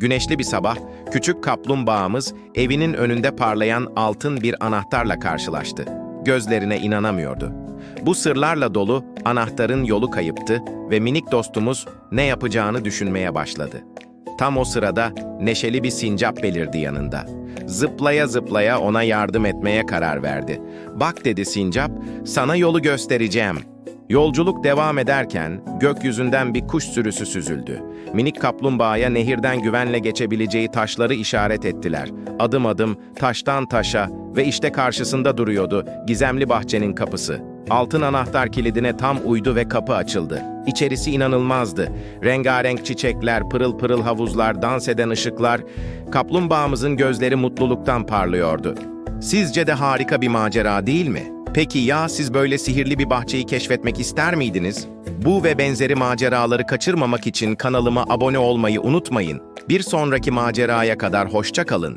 Güneşli bir sabah, küçük kaplumbağamız evinin önünde parlayan altın bir anahtarla karşılaştı. Gözlerine inanamıyordu. Bu sırlarla dolu anahtarın yolu kayıptı ve minik dostumuz ne yapacağını düşünmeye başladı. Tam o sırada neşeli bir sincap belirdi yanında. Zıplaya zıplaya ona yardım etmeye karar verdi. Bak dedi sincap, sana yolu göstereceğim. Yolculuk devam ederken gökyüzünden bir kuş sürüsü süzüldü. Minik kaplumbağaya nehirden güvenle geçebileceği taşları işaret ettiler. Adım adım taştan taşa ve işte karşısında duruyordu gizemli bahçenin kapısı. Altın anahtar kilidine tam uydu ve kapı açıldı. İçerisi inanılmazdı. Rengarenk çiçekler, pırıl pırıl havuzlar, dans eden ışıklar. Kaplumbağamızın gözleri mutluluktan parlıyordu. Sizce de harika bir macera değil mi? Peki ya siz böyle sihirli bir bahçeyi keşfetmek ister miydiniz? Bu ve benzeri maceraları kaçırmamak için kanalıma abone olmayı unutmayın. Bir sonraki maceraya kadar hoşça kalın.